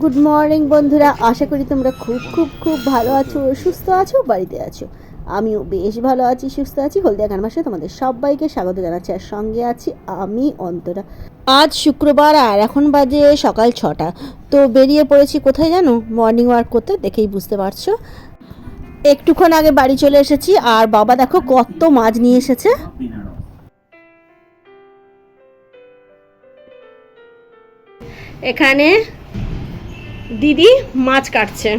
Good morning বন্ধুরা। আশা করি তোমরা খুব খুব খুব ভালো আছো, সুস্থ আছো, বাড়িতে আছো। আমিও বেশ ভালো আছি, সুস্থ আছি। হলদিয়া গান মাসে তোমাদের সবাইকে স্বাগত জানাচ্ছি আর সঙ্গে আছি আমি, অন্তরা। আজ শুক্রবার আর এখন বাজে সকাল ছটা। তো বেরিয়ে পড়েছি কোথায় জানো? মর্নিং ওয়াক করতে, দেখেই বুঝতে পারছ। একটুক্ষণ আগে বাড়ি চলে এসেছি। আর বাবা দেখো কত মাছ নিয়ে এসেছে। এখানে দিদি মাছ কাটছে।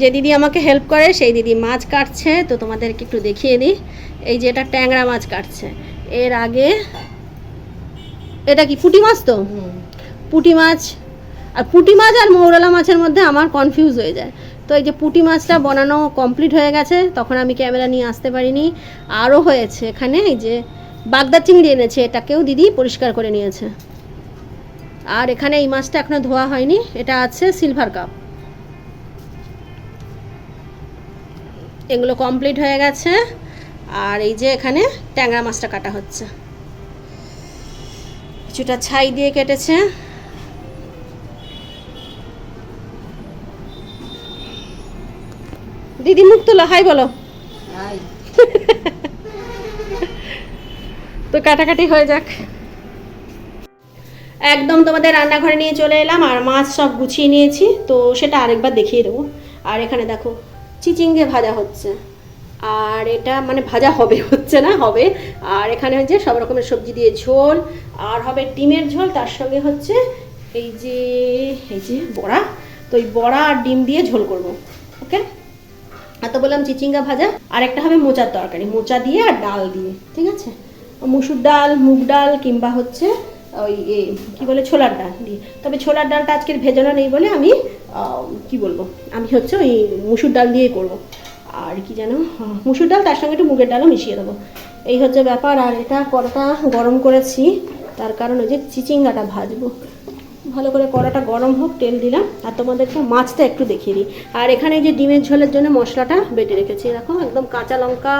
যে দিদি আমাকে হেল্প করে সেই দিদি মাছ কাটছে। তো তোমাদেরকে একটু দেখিয়ে দিই। এই যে এটা ট্যাংরা মাছ কাটছে। এর আগে এটা কি পুঁটি মাছ তো? পুঁটি মাছ। আর পুঁটি মাছ আর মৌরলা মাছের মধ্যে আমার কনফিউজ হয়ে যায়। তো এই যে পুঁটি মাছটা বানানো কমপ্লিট হয়ে গেছে। তখন আমি ক্যামেরা নিয়ে আসতে পারিনি। আরও হয়েছে এখানে এই যে বাগদা চিংড়ি এনেছে। এটাকেও দিদি পরিষ্কার করে নিয়েছে। আর এখানে এই মাছটা এখনও ধোয়া হয়নি এটা আছে সিলভার কাপ এগুলো কমপ্লিট হয়ে গেছে আর এই যে এখানে ট্যাংরা মাছটা কাটা হচ্ছে। কিছুটা ছাই দিয়ে কেটেছে। দিদি মুখ তোলো হাই বলো। তো কাটাকাটি হয়ে যাক। একদম তোমাদের রান্নাঘরে নিয়ে চলে এলাম, আর মাছ সব গুছিয়ে নিয়েছি, তো সেটা আরেকবার দেখিয়ে দেবো। আর এখানে দেখো, চিচিঙ্গে ভাজা হচ্ছে। আর এটা মানে ভাজা হবে, হচ্ছে না, হবে। আর এখানে হচ্ছে সব রকমের সবজি দিয়ে ঝোল, আর হবে ডিমের ঝোল, তার সঙ্গে হচ্ছে এই যে এই যে বড়া। তো এই বড়া আর ডিম দিয়ে ঝোল করব, ওকে? আর তো বললাম চিচিঙ্গা ভাজা, আর একটা হবে মোচার তরকারি, মোচা দিয়ে আর ডাল দিয়ে, ঠিক আছে? মুসুর ডাল, মুগ ডাল, কিংবা হচ্ছে ওই কী বলে, ছোলার ডাল দিয়ে। তবে ছোলার ডালটা আজকের ভেজানো নেই বলে আমি কি বলব, আমি হচ্ছে ওই মুসুর ডাল দিয়েই করব। আর কি যেন মুসুর ডাল, তার সঙ্গে একটু মুগের ডালও মিশিয়ে দেবো। এই হচ্ছে ব্যাপার, আর এটা কড়াটা গরম করেছি, তার কারণ ওই যে চিচিঙ্গাটা ভাজবো। ভালো করে কড়াটা গরম হোক, তেল দিলাম, আর তোমাদেরকে মাছটা একটু দেখিয়ে দিই। আর এখানে যে ডিমের ঝোলের জন্য মশলাটা বেটে রেখেছি, দেখো, একদম কাঁচা লঙ্কা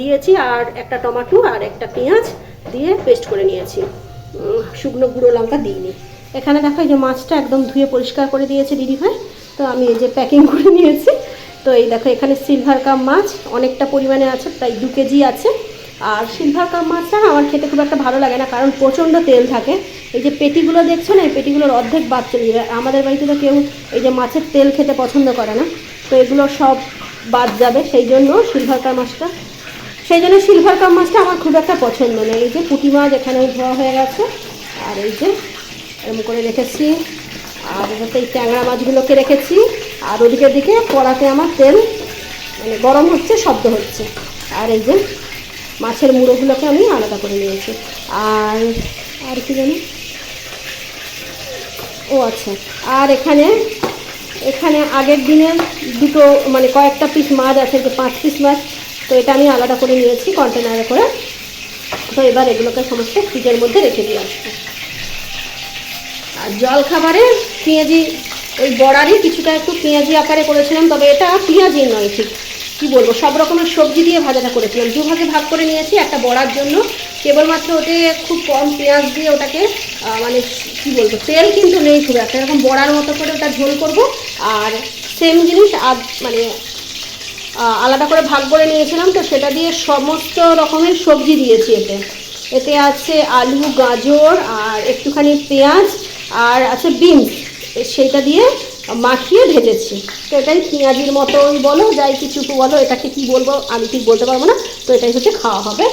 দিয়েছি, আর একটা টমাটো আর একটা পেঁয়াজ দিয়ে পেস্ট করে নিয়েছি। শুকনো গুঁড়ো লঙ্কা দিইনি। এখানে দেখো এই যে মাছটা একদম ধুয়ে পরিষ্কার করে দিয়েছে দিদি ভাই। তো আমি এই যে প্যাকিং করে নিয়েছি। তো এই দেখো এখানে সিলভার কাপ মাছ অনেকটা পরিমাণে আছে, তাই দু কেজি আছে। আর সিলভার কাপ মাছটা আমার খেতে খুব একটা ভালো লাগে না, কারণ প্রচণ্ড তেল থাকে। এই যে পেটিগুলো দেখছ না, এই পেটিগুলোর অর্ধেক বাদ চলে যাবে আমাদের বাড়িতে তো কেউ এই যে মাছের তেল খেতে পছন্দ করে না। তো এগুলো সব বাদ যাবে, সেই জন্য সিলভার কাপ মাছটা সেই জন্য সিলভার কাপ মাছটা আমার খুব একটা পছন্দ নেই। এই যে পুঁটি মাছ এখানে ধোয়া হয়ে গেছে, আর এই যে এরকম করে রেখেছি। আর এই ট্যাংরা মাছগুলোকে রেখেছি। আর ওদিকে দিকে কড়াতে আমার তেল মানে গরম হচ্ছে, শব্দ হচ্ছে। আর এই যে মাছের মুড়োগুলোকে আমি আলাদা করে নিয়েছি। আর আর কি জানি? ও আচ্ছা। আর এখানে এখানে আগের দিনে দুটো মানে কয়েকটা পিস মাছ আছে যে পাঁচ পিস মাছ তো এটা আমি আলাদা করে নিয়েছি কন্টেনারে করে। তো এবার এগুলোকে সমস্ত ফ্রিজের মধ্যে রেখে দিয়ে আসব। আর জল খাবারে পেঁয়াজি, ওই বড়ারই কিছুটা একটু পেঁয়াজি আকারে করেছিলাম, তবে এটা পেঁয়াজি নয় ঠিক। কী বলব, সব রকমের সবজি দিয়ে ভাজাটা করেছিলাম। দু ভাগে ভাগ করে নিয়েছি, একটা বড়ার জন্য। কেবলমাত্র ওতে খুব কম পেঁয়াজ দিয়ে ওটাকে মানে কী বলব, তেল কিন্তু নেই খুব একটা। এরকম বড়ার মতো করে ওটা ঝোল করব। আর সেম জিনিস আর মানে আলাদা করে ভাগ করে নিয়েছিলাম, তো সেটা দিয়ে সমস্ত রকমের সবজি দিয়েছি এতে। এতে আছে আলু, গাজর, আর একটুখানি পেঁয়াজ, আর আছে বিনস। সেইটা দিয়ে মাখিয়ে ভেজেছি। তো এটাই পেঁয়াজির মতোই বলো, যাই কিছু বলো, এটাকে কি বলব, আমি ঠিক বলতে পারব না। তো এটাই হচ্ছে খাওয়া হবে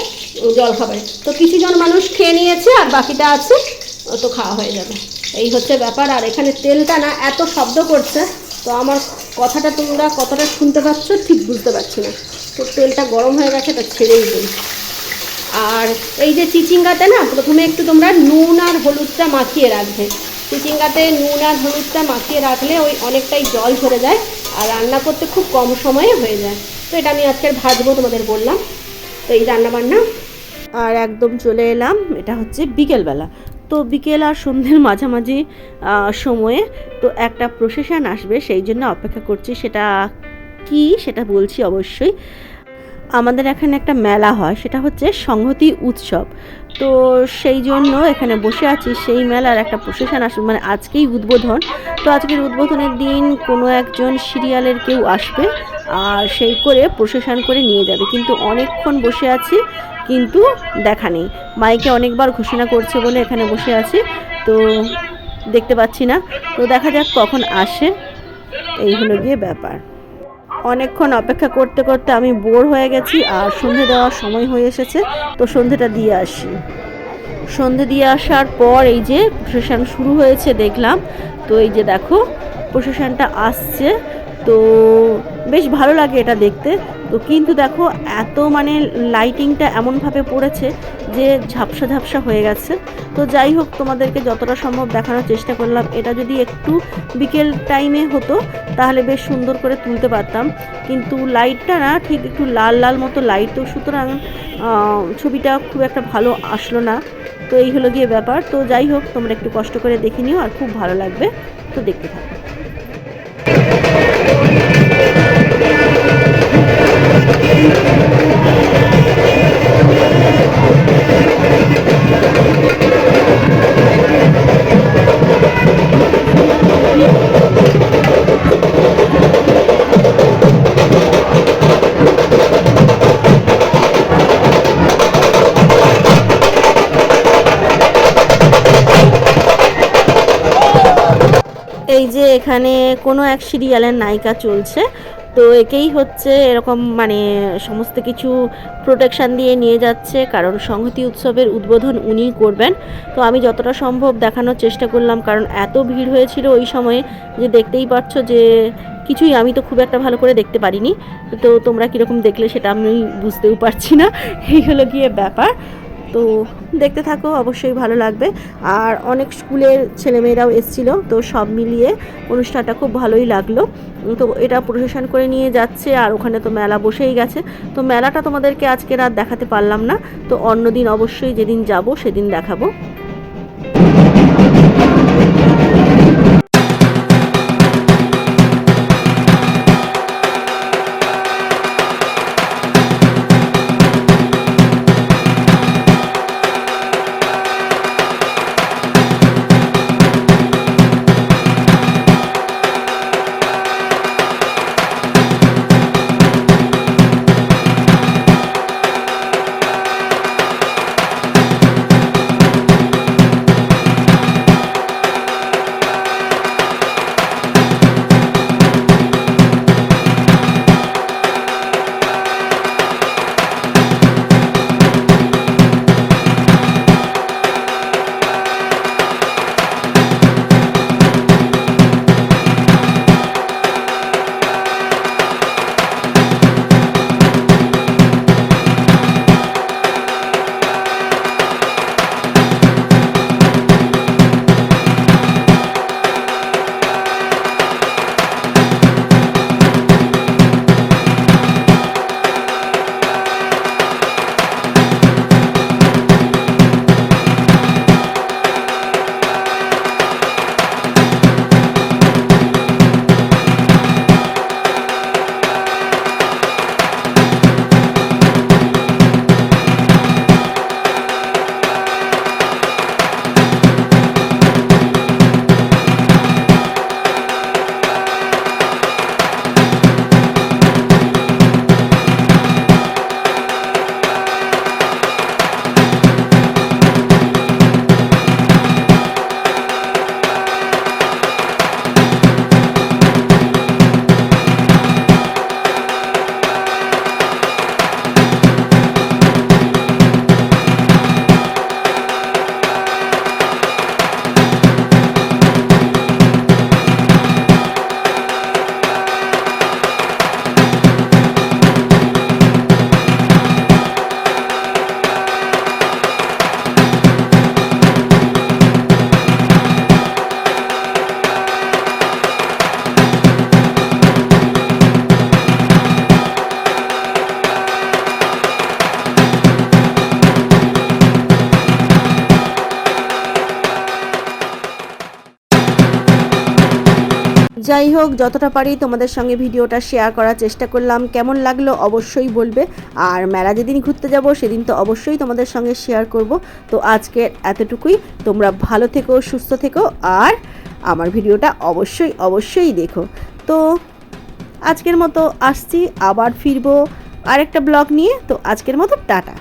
জল খাবারে। তো কিছুজন মানুষ খেয়ে নিয়েছে, আর বাকিটা আছে তো খাওয়া হয়ে যাবে। এই হচ্ছে ব্যাপার, আর এখানে তেলটা না এত শব্দ করছে, তো আমার কথাটা তোমরা কতটা শুনতে পাচ্ছ ঠিক বুঝতে পারছি না। তো তেলটা গরম হয়ে গেছে, এটা ছেড়েই দিই আর এই যে চিচিঙ্গাতে না, প্রথমে একটু তোমরা নুন আর হলুদটা মাখিয়ে রাখবে। চিচিঙ্গাতে নুন আর হলুদটা মাখিয়ে রাখলে ওই অনেকটাই জল ঝরে যায় আর রান্না করতে খুব কম সময়ে হয়ে যায়। তো এটা আমি আজকের ভাজবো, তোমাদের বললাম। তো এই রান্না বান্না আর একদম চলে এলাম, এটা হচ্ছে বিকেলবেলা। তো বিকেল আর সন্ধ্যের মাঝামাঝি সময়ে তো একটা প্রসেশন আসবে, সেই জন্য অপেক্ষা করছি সেটা কি সেটা বলছি অবশ্যই। আমাদের এখানে একটা মেলা হয়, সেটা হচ্ছে সংহতি উৎসব। তো সেই জন্য এখানে বসে আছি, সেই মেলার একটা প্রসেশন আসবে মানে আজকেই উদ্বোধন। তো আজকের উদ্বোধনের দিন কোনো একজন সিরিয়ালের কেউ আসবে, আর সেই করে প্রসেশন করে নিয়ে যাবে। কিন্তু অনেকক্ষণ বসে আছি কিন্তু দেখা নেই। মাইকে অনেকবার ঘোষণা করছে বলে এখানে বসে আছি, তো দেখতে পাচ্ছি না। তো দেখা যাক কখন আসে। এই হলো গিয়ে ব্যাপার। অনেকক্ষণ অপেক্ষা করতে করতে আমি বোর হয়ে গেছি আর সন্ধে দেওয়ার সময় হয়ে এসেছে, তো সন্ধেটা দিয়ে আসি। সন্ধে দিয়ে আসার পর এই যে প্রসেশন শুরু হয়েছে দেখলাম, তো এই যে দেখো প্রসেশনটা আসছে। তো বেশ ভালো লাগে এটা দেখতে। তো কিন্তু দেখো, এত মানে লাইটিংটা এমনভাবে পড়েছে যে ঝাপসা ঝাপসা হয়ে গেছে। তো যাই হোক, তোমাদেরকে যতটা সম্ভব দেখানোর চেষ্টা করলাম। এটা যদি একটু বিকেল টাইমে হতো, তাহলে বেশ সুন্দর করে তুলতে পারতাম। কিন্তু লাইটটা না, ঠিক একটু লাল লাল মতো লাইট তো সুতরাং ছবিটা খুব একটা ভালো আসলো না। তো এই হলো গিয়ে ব্যাপার। তো যাই হোক, তোমরা একটু কষ্ট করে দেখে নিও, আর খুব ভালো লাগবে। তো দেখতে থাকো। এই যে এখানে কোনো এক সিরিয়ালের নায়িকা চলছে, তো একেই হচ্ছে এরকম মানে সমস্ত কিছু প্রোটেকশান দিয়ে নিয়ে যাচ্ছে, কারণ সংহতি উৎসবের উদ্বোধন উনিই করবেন। তো আমি যতটা সম্ভব দেখানোর চেষ্টা করলাম, কারণ এত ভিড় হয়েছিল ওই সময়ে যে দেখতেই পাচ্ছ যে কিছুই আমি তো খুব একটা ভালো করে দেখতে পারিনি। তো তোমরা কীরকম দেখলে সেটা আমি বুঝতেও পারছি না। এই হলো গিয়ে ব্যাপার। তো দেখতে থাকো, অবশ্যই ভালো লাগবে। আর অনেক স্কুলের ছেলেমেয়েরাও এসেছিল, তো সব মিলিয়ে অনুষ্ঠানটা খুব ভালোই লাগল। তো এটা প্রশাসন করে নিয়ে যাচ্ছে, আর ওখানে তো মেলা বসেই গেছে। তো মেলাটা তোমাদেরকে আজকে রাত দেখাতে পারলাম না। তো অন্যদিন অবশ্যই যেদিন যাব, সেদিন দেখাবো। যাই হোক, যতটা পারি তোমাদের সঙ্গে ভিডিওটা শেয়ার করার চেষ্টা করলাম। কেমন লাগল অবশ্যই বলবে। আর মেলা যেদিন ঘুরতে যাব, সেদিন তো অবশ্যই তোমাদের সঙ্গে শেয়ার করব। তো আজকে এতটুকুই। তোমরা ভালো থেকো, সুস্থ থেকো, আর আমার ভিডিওটা অবশ্যই অবশ্যই দেখো। তো আজকের মতো আসছি, আবার ফিরবো আরেকটা ব্লগ নিয়ে। তো আজকের মতো টাটা।